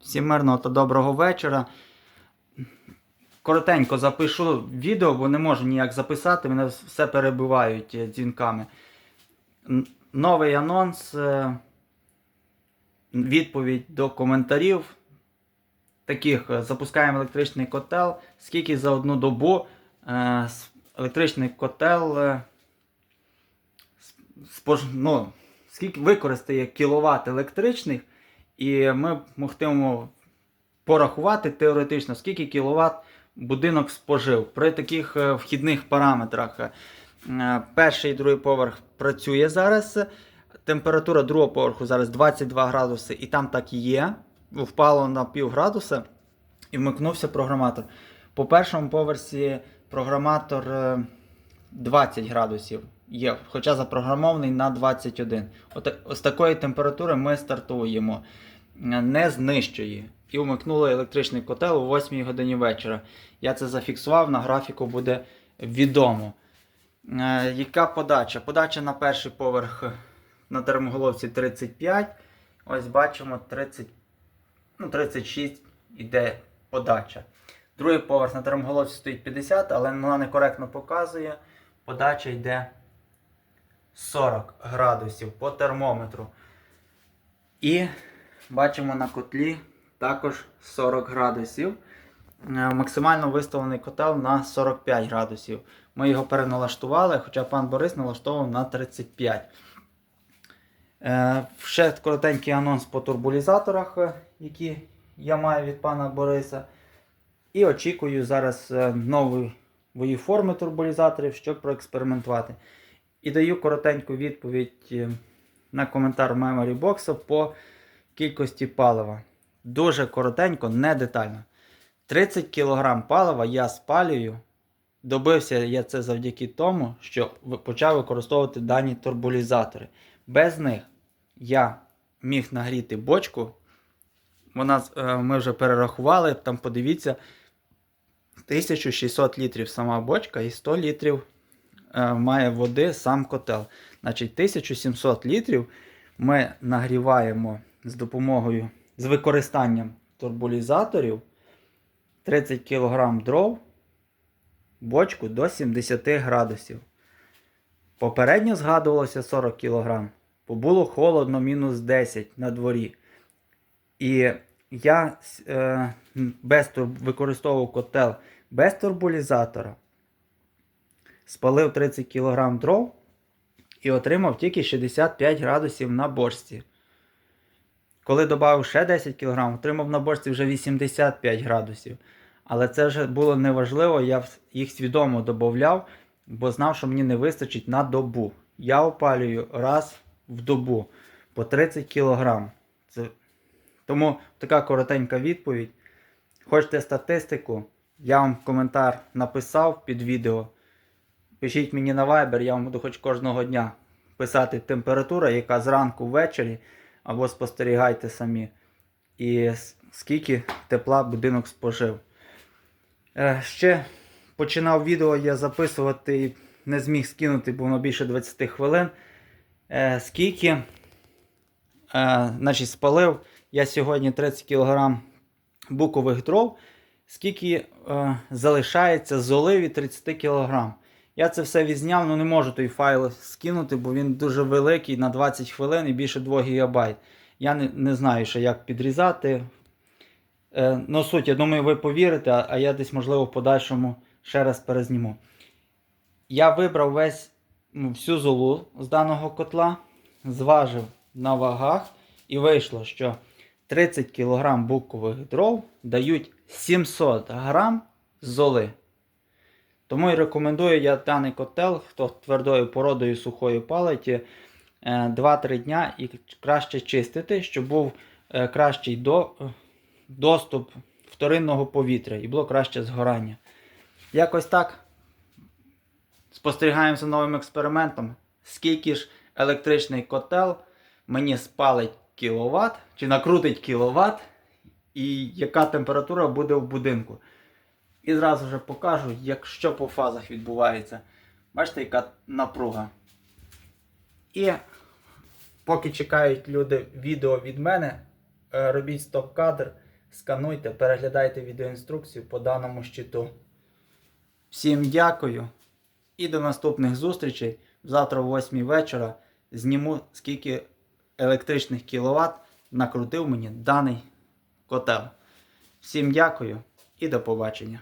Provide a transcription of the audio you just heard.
Всім мирного та доброго вечора. Коротенько запишу відео, бо не можу ніяк записати, мене все перебивають е, дзвінками. Новий анонс, е, відповідь до коментарів. Таких е, запускаємо електричний котел. Скільки за одну добу електричний котел ну, скільки використає кіловат електричних, і ми могтимемо порахувати теоретично, скільки кіловат будинок спожив при таких е, вхідних параметрах. Е, Перший і другий поверх працює зараз. Температура другого поверху зараз 22 градуси, і там так і є. Впало на пів градуса і вмикнувся програматор. По першому поверсі програматор е, 20 градусів є, хоча запрограмований на 21. От, з такої температури ми стартуємо, е, не знищує. І вмикнули електричний котел о 8 годині вечора. Я це зафіксував, на графіку буде відомо. Е, яка подача? Подача на перший поверх на термоголовці 35. Ось бачимо 30, ну, 36 іде подача. Другий поверх на термоголовці стоїть 50, але вона некоректно показує. Подача йде 40 градусів по термометру. І бачимо на котлі також 40 градусів. Е, Максимально виставлений котел на 45 градусів. Ми його переналаштували, хоча пан Борис налаштовував на 35. Е, Ще коротенький анонс по турбулізаторах, е, які я маю від пана Бориса. І очікую зараз нової форми турбулізаторів, щоб проекспериментувати. І даю коротеньку відповідь на коментар Memory Box по кількості палива. Дуже коротенько, не детально. 30 кг палива я спалюю. Добився я це завдяки тому, що почав використовувати дані турбулізатори. Без них я міг нагріти бочку. Вона, е, ми вже перерахували, там подивіться, 1600 літрів сама бочка і 100 літрів е, має води сам котел. Значить, 1700 літрів ми нагріваємо з допомогою, з використанням турбулізаторів 30 кг дров бочку до 70 градусів. Попередньо згадувалося 40 кг, бо було холодно мінус 10 на дворі. І я е, без використовував котел без турбулізатора, спалив 30 кг дров і отримав тільки 65 градусів на бочці. Коли додав ще 10 кг, отримав на бочці вже 85 градусів. Але це вже було неважливо, я їх свідомо додавав, бо знав, що мені не вистачить на добу. Я опалюю раз в добу по 30 кг. Це... Тому така коротенька відповідь. Хочете статистику? Я вам коментар написав під відео. Пишіть мені на Viber, я вам буду хоч кожного дня писати температура, яка зранку ввечері, або спостерігайте самі. І скільки тепла будинок спожив. Е, ще починав відео я записувати і не зміг скинути, бо воно більше 20 хвилин. Е, скільки е, значить, спалив я сьогодні 30 кг букових дров, скільки залишається золи від 30 кг. Я це все відзняв, але не можу той файл скинути, бо він дуже великий на 20 хвилин і більше 2 ГБ. Я не, не знаю, ще як підрізати. Е, ну, суть, я думаю, ви повірите, а, а я десь, можливо, в подальшому ще раз перезніму. Я вибрав весь ну, всю золу з даного котла, зважив на вагах, і вийшло, що 30 кг букових дров дають 700 грам золи. Тому і рекомендую я даний котел, хто твердою породою сухої палиті, е, 2-3 дня і краще чистити, щоб був е, кращий до, е, доступ вторинного повітря і було краще згорання. Якось так. Спостерігаємо новим експериментом. Скільки ж електричний котел мені спалить кіловат, чи накрутить кіловат, і яка температура буде в будинку. І зразу вже покажу, як що по фазах відбувається. Бачите, яка напруга. І поки чекають люди відео від мене, е, робіть стоп-кадр скануйте, переглядайте відеоінструкцію по даному щиту. Всім дякую і до наступних зустрічей. Завтра о 8 вечора зніму скільки електричних кіловат накрутив мені даний котел. Всім дякую і до побачення.